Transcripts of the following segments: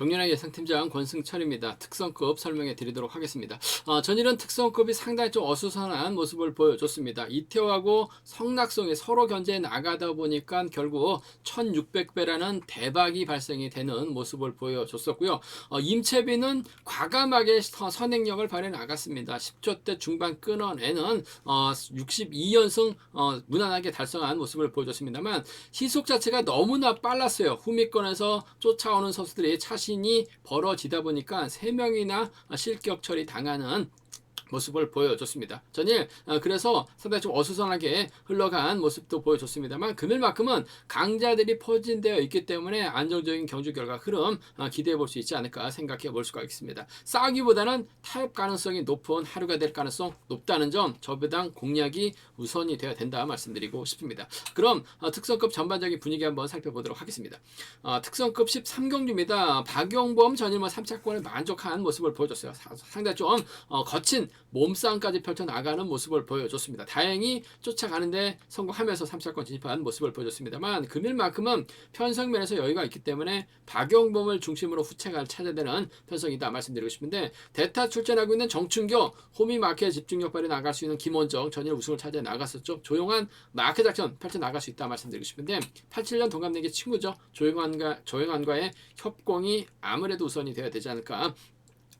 경륜의 예상팀장 권승철입니다. 특성급 설명해 드리도록 하겠습니다. 어, 전일은 특성급이 상당히 좀 어수선한 모습을 보여줬습니다. 이태호하고 성낙송이 서로 견제해 나가다 보니까 결국 1600배라는 대박이 발생이 되는 모습을 보여줬었고요. 어, 임채비는 과감하게 서- 선행력을 발휘해 나갔습니다. 10조 대 중반 끊어내는 어, 62연승 어, 무난하게 달성한 모습을 보여줬습니다만 시속 자체가 너무나 빨랐어요. 후미권에서 쫓아오는 선수들이 차 신이 벌어지다 보니까 세명이나 실격 처리 당하는 모습을 보여줬습니다. 전일 어, 그래서 상당히 좀 어수선하게 흘러간 모습도 보여줬습니다만 금일만큼은 강자들이 포진되어 있기 때문에 안정적인 경주 결과 흐름 어, 기대해 볼 수 있지 않을까 생각해 볼 수가 있습니다. 싸우기보다는 타협 가능성이 높은 하루가 될 가능성 높다는 점 저배당 공략이 우선이 되어야 된다 말씀드리고 싶습니다. 그럼 어, 특성급 전반적인 분위기 한번 살펴보도록 하겠습니다. 어, 특성급 13경주입니다. 박용범 전일모 3차권을 만족한 모습을 보여줬어요. 사- 상당히 좀 어, 거친 몸싸움까지 펼쳐 나가는 모습을 보여줬습니다. 다행히 쫓아가는데 성공하면서 3차권 진입한 모습을 보여줬습니다만 금일만큼은 편성면에서 여유가 있기 때문에 박용범을 중심으로 후체가 찾아야 되는 편성이다 말씀드리고 싶은데 대타 출전하고 있는 정춘교 호미 마켓 집중력 발휘 나갈 수 있는 김원정 전일 우승을 차지해 나갔었죠. 조용한 마켓 작전 펼쳐 나갈 수 있다 말씀드리고 싶은데 87년 동갑내기 친구죠. 조용한과 조용한과의 협공이 아무래도 우선이 되어야 되지 않을까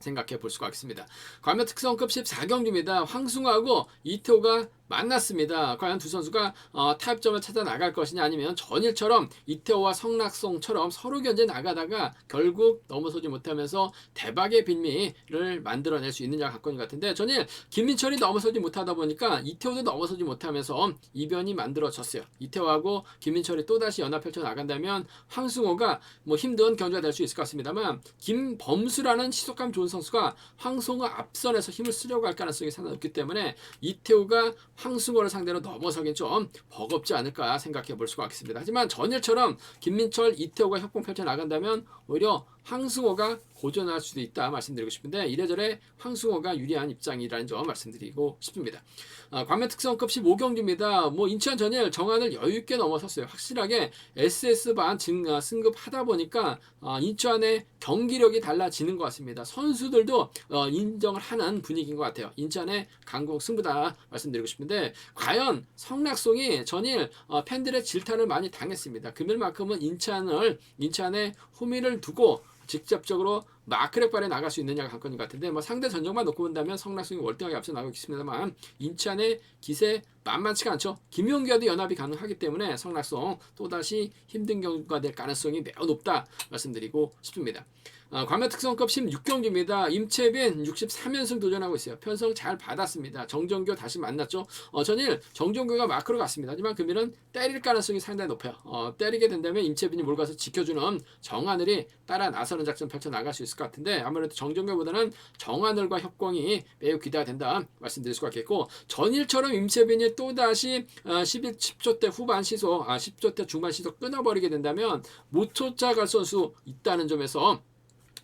생각해 볼 수가 있습니다. 과연 특성급 14경주입니다. 황승호하고 이태호가 만났습니다. 과연 두 선수가 어, 타협점을 찾아 나갈 것이냐 아니면 전일처럼 이태호와 성낙송처럼 서로 견제 나가다가 결국 넘어서지 못하면서 대박의 빈미를 만들어낼 수 있느냐 관건이 같은데 전일 김민철이 넘어서지 못하다 보니까 이태호도 넘어서지 못하면서 이변이 만들어졌어요. 이태호하고 김민철이 또다시 연합 펼쳐 나간다면 황승호가 뭐 힘든 경주가 될 수 있을 것 같습니다만 김범수라는 시속감 좋은 선수가 황승호 앞선에서 힘을 쓰려고 할 가능성이 상당히 높기 때문에 이태호가 황승호를 상대로 넘어서긴 좀 버겁지 않을까 생각해 볼 수가 있습니다. 하지만 전일처럼 김민철, 이태호가 협공 펼쳐 나간다면 오히려 황승호가 고전할 수도 있다 말씀드리고 싶은데 이래저래 황승호가 유리한 입장이라는 점 말씀드리고 싶습니다. 아, 관면 특성급 15경주입니다. 뭐 인천 전일 정한을 여유 있게 넘어섰어요. 확실하게 SS반 증, 아, 승급하다 보니까 아, 인천의 경기력이 달라지는 것 같습니다. 선수들도 어, 인정을 하는 분위기인 것 같아요. 인천의 강국 승부다 말씀드리고 싶은데 과연 성낙송이 전일 어, 팬들의 질타를 많이 당했습니다. 금일만큼은 인천을 인천의 후미를 두고 직접적으로 마크렉 발에 나갈 수 있느냐가 관건인 것 같은데 뭐 상대 전적만 놓고 본다면 성낙송이 월등하게 앞서 나가고 있습니다만 인천의 기세 만만치가 않죠. 김용기와도 연합이 가능하기 때문에 성낙송 또다시 힘든 경우가 될 가능성이 매우 높다 말씀드리고 싶습니다. 어, 과면 특성급 16경기입니다. 임채빈 63연승 도전하고 있어요. 편성 잘 받았습니다. 정정교 다시 만났죠. 어, 전일 정정교가 마크로 갔습니다. 하지만 금일은 때릴 가능성이 상당히 높아요. 어, 때리게 된다면 임채빈이 몰가서 지켜주는 정하늘이 따라 나서는 작전 펼쳐 나갈 수 있을 것 같은데 아무래도 정정교보다는 정하늘과 협공이 매우 기대가 된다 말씀드릴 수가 있겠고 전일처럼 임채빈이 또다시 어, 11, 10조 대 후반 시속 아 10조 대 중반 시속 끊어버리게 된다면 못 쫓아갈 선수 있다는 점에서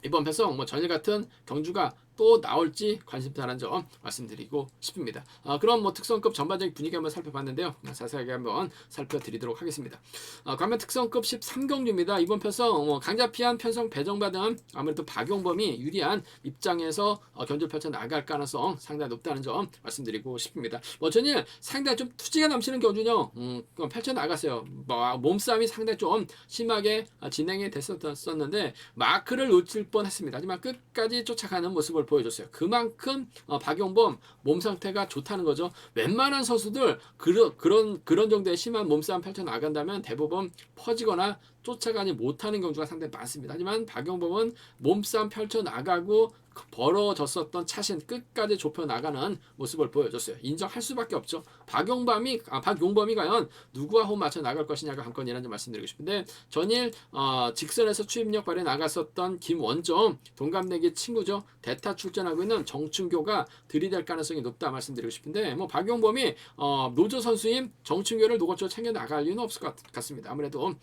이번 편성 뭐 전일 같은 경주가 또 나올지 관심사라는 점 말씀드리고 싶습니다. 아, 그럼 뭐 특성급 전반적인 분위기 한번 살펴봤는데요. 자세하게 한번 살펴드리도록 하겠습니다. 아, 관면 특성급 13경주입니다. 이번 편성 뭐 강자피한 편성 배정받은 아무래도 박용범이 유리한 입장에서 어, 견주 펼쳐 나갈 가능성 상당히 높다는 점 말씀드리고 싶습니다. 뭐 전일 상당히 좀 투지가 넘치는 경주요. 음, 펼쳐 나갔어요. 뭐, 몸싸움이 상당히 좀 심하게 아, 진행이 됐었는데 마크를 놓칠 뻔했습니다. 하지만 끝까지 쫓아가는 모습을 보여줬어요. 그만큼 어, 박용범 몸 상태가 좋다는 거죠. 웬만한 선수들 그런 그런 그런 정도의 심한 몸싸움 펼쳐 나간다면 대부분 퍼지거나 쫓아가지 못하는 경우가 상당히 많습니다. 하지만 박용범은 몸싸움 펼쳐 나가고 벌어졌었던 차신 끝까지 좁혀 나가는 모습을 보여줬어요. 인정할 수밖에 없죠. 박용범이 아, 박용범이 과연 누구와 호흡 맞춰 나갈 것이냐가 관건이라는 점 말씀드리고 싶은데 전일 어, 직선에서 추임력 발에 나갔었던 김원정 동갑내기 친구죠. 대타 출전하고 있는 정춘교가 들이댈 가능성이 높다 말씀드리고 싶은데 뭐 박용범이 어, 노조 선수인 정춘교를 노고쳐 챙겨 나갈 이유는 없을 것 같- 같습니다. 아무래도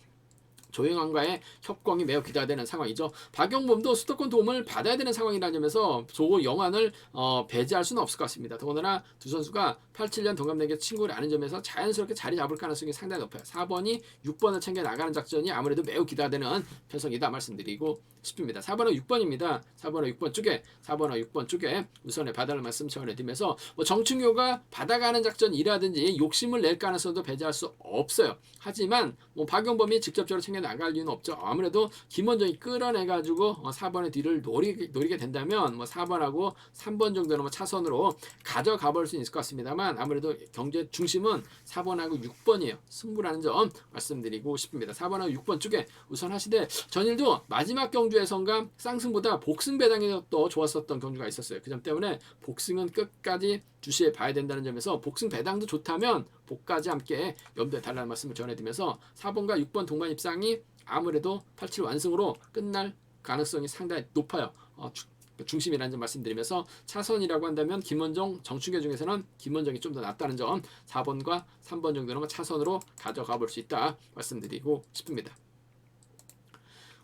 조영환과의 협공이 매우 기대되는 상황이죠. 박용범도 수도권 도움을 받아야 되는 상황이라는 점에서 조 영환을 어, 배제할 수는 없을 것 같습니다. 더군다나 두 선수가 87년 동갑내기 친구라는 점에서 자연스럽게 자리 잡을 가능성이 상당히 높아요. 4번이 6번을 챙겨 나가는 작전이 아무래도 매우 기대되는 편성이다 말씀드리고 싶습니다. 4번은 6번입니다. 4번은 6번 쪽에 4번은 6번 쪽에 우선에 받아를 말씀 전해드리면서 뭐 정충효가 받아가는 작전이라든지 욕심을 낼 가능성도 배제할 수 없어요. 하지만 뭐 박용범이 직접적으로 챙겨 나갈 이유는 없죠. 아무래도 김원정이 끌어내가지고 어, 4번의 뒤를 노리게, 노리게 된다면 뭐 4번하고 3번 정도는 뭐 차선으로 가져가 볼 수 있을 것 같습니다만 아무래도 경제 중심은 4번하고 6번이에요. 승부라는 점 말씀드리고 싶습니다. 4번하고 6번 쪽에 우선 하시되 전일도 마지막 경 주에선가 쌍승보다 복승 배당이 더 좋았었던 경주가 있었어요. 그 점 때문에 복승은 끝까지 주시해 봐야 된다는 점에서 복승 배당도 좋다면 복까지 함께 염두에 달라는 말씀을 전해드리면서 4번과 6번 동반 입상이 아무래도 87 완승으로 끝날 가능성이 상당히 높아요. 어, 주- 중심이라는 점 말씀드리면서 차선이라고 한다면 김원정, 정충계 중에서는 김원정이 좀 더 낫다는 점 4번과 3번 정도는 차선으로 가져가 볼 수 있다 말씀드리고 싶습니다.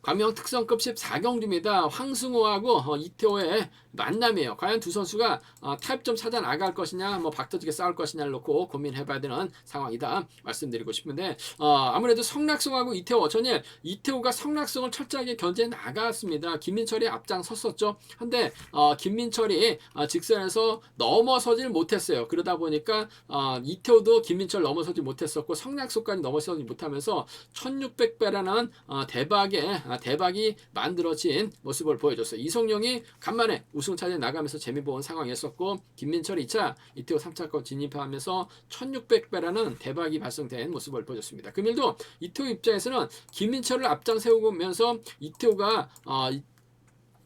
과명 특성급 14경주입니다. 황승호하고 어, 이태호의 만남이에요. 과연 두 선수가 어, 타협점 찾아 나갈 것이냐, 뭐 박터지게 싸울 것이냐를 놓고 고민해봐야 되는 상황이다 말씀드리고 싶은데 어, 아무래도 성락성하고 이태호 전일 이태호가 성락성을 철저하게 견제해 나갔습니다. 김민철이 앞장 섰었죠. 한데 어, 김민철이 어, 직선에서 넘어서질 못했어요. 그러다 보니까 어, 이태호도 김민철 넘어서지 못했었고 성락성까지 넘어서지 못하면서 1600배라는 어, 대박의 아, 대박이 만들어진 모습을 보여줬어요. 이성용이 간만에 우승 차지해 나가면서 재미 보는 상황이었었고 김민철 2차 이태호 3차권 진입하면서 1600배라는 대박이 발생된 모습을 보여줬습니다. 금일도 이태호 입장에서는 김민철을 앞장 세우면서 이태호가 어, 이-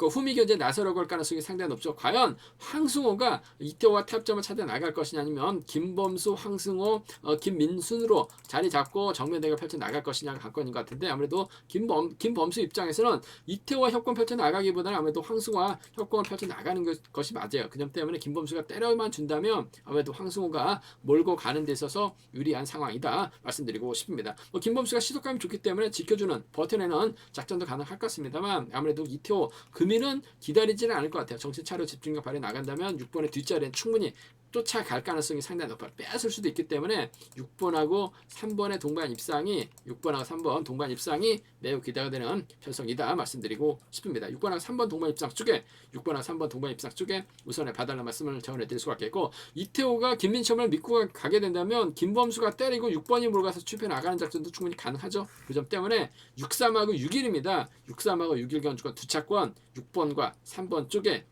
그 후미 견제 나서려고 할 가능성이 상당히 높죠. 과연 황승호가 이태호와 타협점을 찾아 나갈 것이냐 아니면 김범수, 황승호, 어, 김민순으로 자리 잡고 정면 대결 펼쳐 나갈 것이냐가 관건인 것 같은데 아무래도 김범 김범수 입장에서는 이태호와 협권 펼쳐 나가기보다는 아무래도 황승호와 협권을 펼쳐 나가는 것- 것이 맞아요. 그 점 때문에 김범수가 때려만 준다면 아무래도 황승호가 몰고 가는 데 있어서 유리한 상황이다 말씀드리고 싶습니다. 뭐 김범수가 시속감이 좋기 때문에 지켜주는 버텨내는 작전도 가능할 것 같습니다만 아무래도 이태호 금 일은 기다리지는 않을 것 같아요. 정신 차려 집중력 발휘 나간다면 6번의 뒷자리는 충분히 쫓아갈 가능성이 상당히 높아요. 뺏을 수도 있기 때문에 6번하고 3번의 동반 입상이 6번하고 3번 동반 입상이 매우 기대가 되는 편성이다 말씀드리고 싶습니다. 6번하고 3번 동반 입상 쪽에 6번하고 3번 동반 입상 쪽에 우선에 봐달라는 말씀을 전해 드릴 수가 있겠고 이태호가 김민철을 믿고 가- 가게 된다면 김범수가 때리고 6번이 몰아가서 추패 나가는 작전도 충분히 가능하죠. 그 점 때문에 63하고 6일입니다. 63하고 6일 경주권 두 차권 6번과 3번 쪽에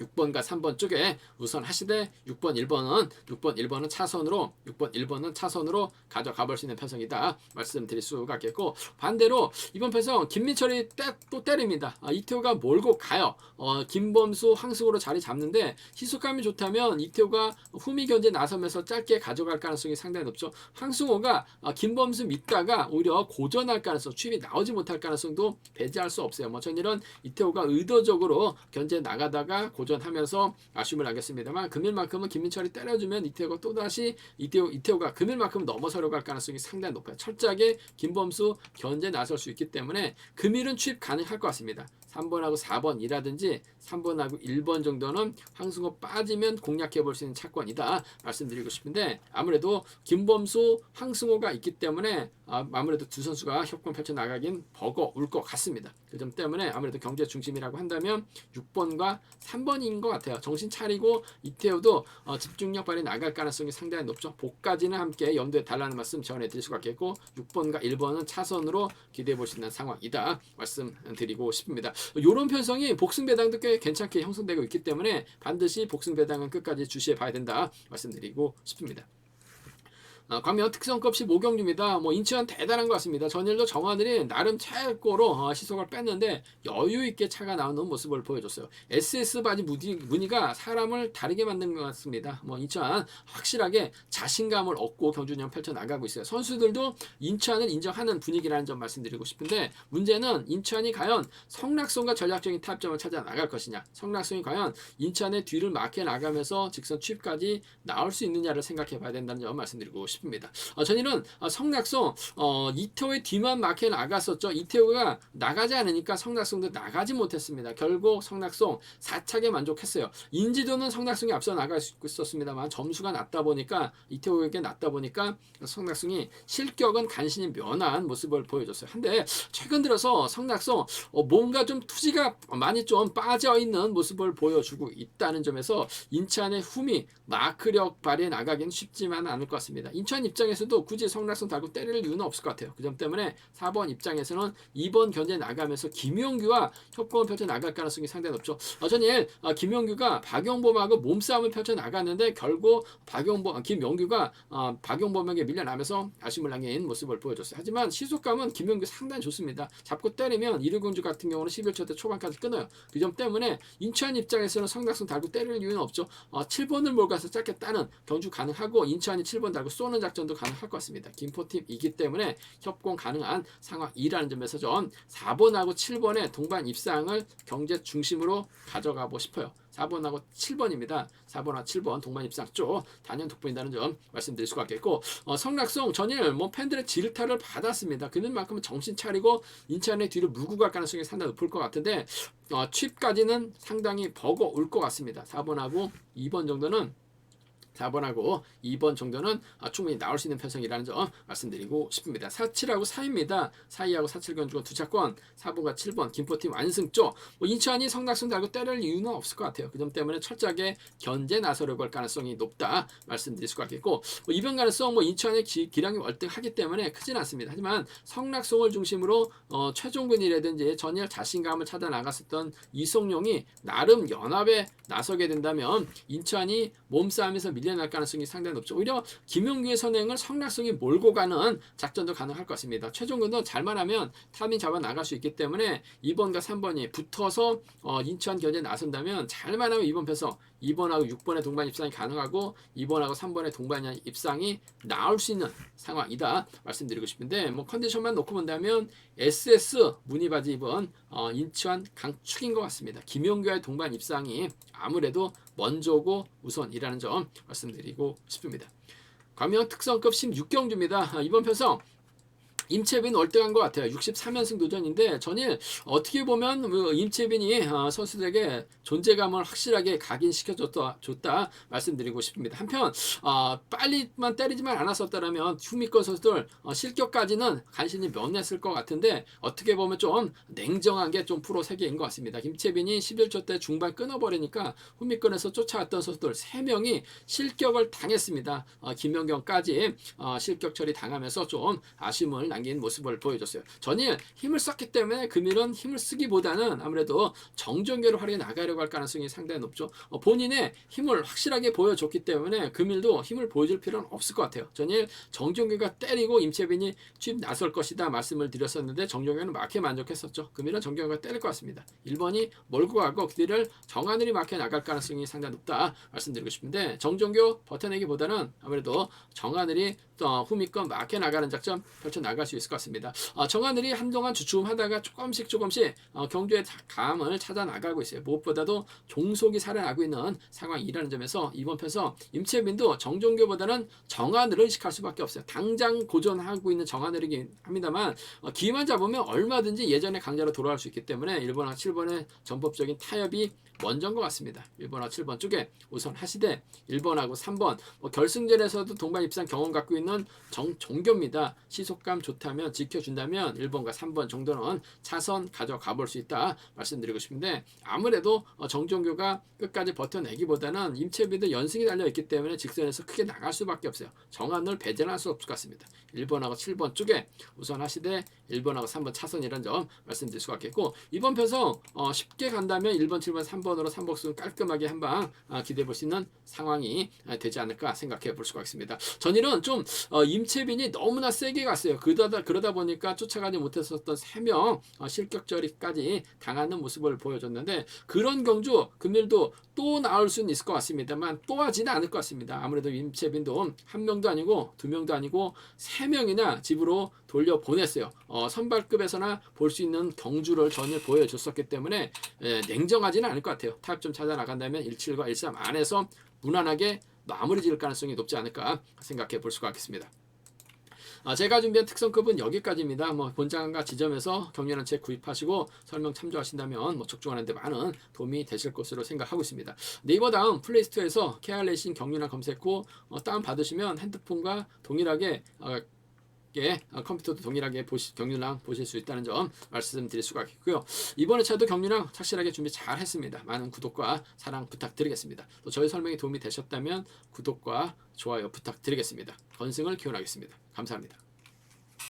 6번과 3번 쪽에 우선 하시되 6번 1번은 6번 1번은 차선으로 6번 1번은 차선으로 가져가 볼 수 있는 편성이다. 말씀드릴 수가 있겠고 반대로 이번 편성 김민철이 때, 또 때립니다. 아, 이태호가 몰고 가요. 어, 김범수 황승호로 자리 잡는데 희소감이 좋다면 이태호가 후미 견제 나서면서 짧게 가져갈 가능성이 상당히 높죠. 황승호가 어, 김범수 믿다가 오히려 고전할 가능성 추입이 나오지 못할 가능성도 배제할 수 없어요. 뭐 전일은 이태호가 의도적으로 견제 나가다가 고전 하면서 아쉬움을 하겠습니다만 금일만큼은 김민철이 때려주면 이태호가 또다시 이태호, 이태호가 금일만큼 넘어서려고 할 가능성이 상당히 높아요. 철저하게 김범수 견제 나설 수 있기 때문에 금일은 취입 가능할 것 같습니다. 3번하고 4번이라든지 3번하고 1번 정도는 황승호 빠지면 공략해 볼 수 있는 차권이다 말씀드리고 싶은데 아무래도 김범수, 황승호가 있기 때문에 아, 아무래도 두 선수가 협권 펼쳐 나가긴 버거 울 것 같습니다. 그 점 때문에 아무래도 경제 중심이라고 한다면 6번과 3번인 것 같아요. 정신 차리고 이태호도 어, 집중력 발휘 나갈 가능성이 상당히 높죠. 복까지는 함께 염두에 달라는 말씀 전해드릴 수가 있겠고 6번과 1번은 차선으로 기대해 볼 수 있는 상황이다 말씀드리고 싶습니다. 이런 편성이 복승 배당도 꽤 괜찮게 형성되고 있기 때문에 반드시 복승 배당은 끝까지 주시해 봐야 된다 말씀드리고 싶습니다. 어, 광명 특성급 15경주입니다. 뭐 인천 대단한 것 같습니다. 전일도 정하늘이 나름 최고로 어, 시속을 뺐는데 여유 있게 차가 나오는 모습을 보여줬어요. SS 바지 무늬, 무늬가 사람을 다르게 만든 것 같습니다. 뭐 인천 확실하게 자신감을 얻고 경주년 펼쳐 나가고 있어요. 선수들도 인천을 인정하는 분위기라는 점 말씀드리고 싶은데 문제는 인천이 과연 성락성과 전략적인 타점을 찾아 나갈 것이냐, 성락성이 과연 인천의 뒤를 막혀 나가면서 직선 취입까지 나올 수 있느냐를 생각해 봐야 된다는 점 말씀드리고 싶습니다. 싶습니다. 어, 전일은 어, 성낙송 어, 이태호의 뒤만 막혀 나갔었죠. 이태호가 나가지 않으니까 성낙송도 나가지 못했습니다. 결국 성낙송 4차게 만족했어요. 인지도는 성낙송이 앞서 나가 있었습니다만 점수가 낮다 보니까 이태호에게 낮다 보니까 성낙송이 실격은 간신히 면한 모습을 보여줬어요. 한데 최근 들어서 성낙송 어, 뭔가 좀 투지가 많이 좀 빠져 있는 모습을 보여주고 있다는 점에서 인천의 흠이 마크력 발휘해 나가기는 쉽지만 않을 것 같습니다. 인천 입장에서도 굳이 성낙송 달고 때릴 이유는 없을 것 같아요. 그 점 때문에 4번 입장에서는 2번 견제 나가면서 김용규와 협공을 펼쳐 나갈 가능성이 상당히 높죠. 어, 전일 어, 김용규가 박용범하고 몸싸움을 펼쳐 나갔는데 결국 박용범, 아, 김용규가 어, 박용범에게 밀려나면서 아쉬움을 남긴 모습을 보여줬어요. 하지만 시속감은 김용규 상당히 좋습니다. 잡고 때리면 이르공주 같은 경우는 11초 때 초반까지 끊어요. 그 점 때문에 인천 입장에서는 성낙송 달고 때릴 이유는 없죠. 어, 7번을 몰고 가서 짧게 따는 경주 가능하고 인천이 7번 달고 쏘는 작전도 가능할 것 같습니다. 김포팀이기 때문에 협공 가능한 상황이라는 점에서 좀 4번하고 7번의 동반 입상을 경제 중심으로 가져가고 싶어요. 4번하고 7번입니다. 4번하고 7번 동반 입상 쪽 단연 돋보인다는 점 말씀드릴 수가 있겠고 어, 성낙송 전일 뭐 팬들의 질타를 받았습니다. 그는만큼 정신 차리고 인천의 뒤를 물고 갈 가능성이 상당히 높을 것 같은데 어, 칩까지는 상당히 버거울 것 같습니다. 4번하고 2번 정도는 4번하고 2번 정도는 아, 충분히 나올 수 있는 편성이라는 점 말씀드리고 싶습니다. 47하고 4입니다. 4위하고 47 견주가 두 차권, 4번과 7번 김포팀 완승조. 뭐 인천이 성낙승 달고 때릴 이유는 없을 것 같아요. 그 점 때문에 철저하게 견제 나서려고 할 가능성이 높다 말씀드릴 수가 있겠고 뭐 이변 가능성 뭐 인천의 기, 기량이 월등하기 때문에 크진 않습니다. 하지만 성낙송을 중심으로 어, 최종근이라든지 전일 자신감을 찾아 나갔었던 이송용이 나름 연합에 나서게 된다면 인천이 몸싸움에서 밀 려날 가능성이 상당히 높죠. 오히려 김용규의 선행을 성낙성이 몰고 가는 작전도 가능할 것 같습니다. 최종근도 잘만 하면 타민 잡아 나갈 수 있기 때문에 2번과 3번이 붙어서 어, 인천 견제 나선다면 잘만 하면 2번 펴서 2번하고 6번의 동반 입상이 가능하고 2번하고 3번의 동반 입상이 나올 수 있는 상황이다 말씀드리고 싶은데 뭐 컨디션만 놓고 본다면 SS 무늬바지 입은 어, 인천 강축인 것 같습니다. 김용규와의 동반 입상이 아무래도 먼저고 우선이라는 점 말씀드리고 싶습니다. 과명 특성급 16경주입니다. 이번 편성 임채빈 월등한 것 같아요. 63연승 도전인데 전일 어떻게 보면 그 임채빈이 어, 선수들에게 존재감을 확실하게 각인시켜줬다 줬다 말씀드리고 싶습니다. 한편 어, 빨리만 때리지만 않았었다면 휴미권 선수들 어, 실격까지는 간신히 면했을 것 같은데 어떻게 보면 좀 냉정한 게 좀 프로 세계인 것 같습니다. 김채빈이 11초 때 중반 끊어버리니까 후미권에서 쫓아왔던 선수들 3명이 실격을 당했습니다. 어, 김연경까지 어, 실격 처리 당하면서 좀 아쉬움을 남긴 모습을 보여줬어요. 전일 힘을 썼기 때문에 금일은 힘을 쓰기보다는 아무래도 정전계로 활용해 나가려고 할 가능성이 상당히 높죠. 어, 본인의 힘을 확실하게 보여줬기 때문에 금일도 힘을 보여줄 필요는 없을 것 같아요. 전일 정종규가 때리고 임채빈이 취입 나설 것이다 말씀을 드렸었는데 정종규는 막혀 만족했었죠. 금일은 정종규가 때릴 것 같습니다. 1번이 몰고 가고 그 뒤를 정하늘이 막혀 나갈 가능성이 상당히 높다 말씀드리고 싶은데 정종규 버텨내기보다는 아무래도 정하늘이 어, 후미권 막혀 나가는 작전 펼쳐 나갈 수 있을 것 같습니다. 어, 정하늘이 한동안 주춤하다가 조금씩 조금씩 어, 경주의 감을 찾아 나가고 있어요. 무엇보다도 종속이 살아나고 있는 상황이라는 점에서 이번 편서 임채빈도 정종교보다는 정하늘을 의식할 수밖에 없어요. 당장 고전하고 있는 정하늘이긴 합니다만 어, 기회만 잡으면 얼마든지 예전의 강자로 돌아갈 수 있기 때문에 1번과 7번의 전법적인 타협이 먼저인 것 같습니다. 1번과 7번 쪽에 우선 하시되 1번하고 3번 뭐 결승전에서도 동반 입상 경험 갖고 있는 정, 종교입니다. 시속감 좋다면 지켜준다면 1번과 3번 정도는 차선 가져가 볼 수 있다 말씀드리고 싶은데 아무래도 어, 정종교가 끝까지 버텨내기보다는 임채비도 연승이 달려 있기 때문에 직선에서 크게 나갈 수밖에 없어요. 정한을 배제할 수 없을 것 같습니다. 1번하고 7번 쪽에 우선 하시되 1번하고 3번 차선이라는 점 말씀드릴 수가 있겠고 이번 편성 어, 쉽게 간다면 1번, 7번, 3번으로 3복수 깔끔하게 한방 아, 기대해 볼 수 있는 상황이 아, 되지 않을까 생각해 볼 수가 있습니다. 전일은 좀 어, 임채빈이 너무나 세게 갔어요. 그 러다 그러다 보니까 쫓아가지 못했었던 3명 어, 실격 처리까지 당하는 모습을 보여줬는데 그런 경주 금일도 또 나올 수는 있을 것 같습니다만 또 하지는 않을 것 같습니다. 아무래도 임채빈도 한 명도 아니고 두 명도 아니고 세 명이나 집으로 돌려 보냈어요. 어, 선발급에서나 볼 수 있는 경주를 전혀 보여줬었기 때문에 에, 냉정하지는 않을 것 같아요. 타협 좀 찾아 나간다면 17과 13 안에서 무난하게 마무리 지을 가능성이 높지 않을까 생각해 볼 수가 있겠습니다. 아, 제가 준비한 특성급은 여기까지입니다. 뭐 본장과 지점에서 격렬한 책 구입하시고 설명 참조하신다면 뭐 적중하는 데 많은 도움이 되실 것으로 생각하고 있습니다. 네이버 다음 플레이스토어에서 KR레이싱 격륜화 검색 후 어, 다운 받으시면 핸드폰과 동일하게 어, 예, 어, 컴퓨터도 동일하게 보시, 경륜랑 보실 수 있다는 점 말씀드릴 수가 있고요. 이번에 차도 경륜랑 착실하게 준비 잘 했습니다. 많은 구독과 사랑 부탁드리겠습니다. 또 저희 설명이 도움이 되셨다면 구독과 좋아요 부탁드리겠습니다. 건승을 기원하겠습니다. 감사합니다.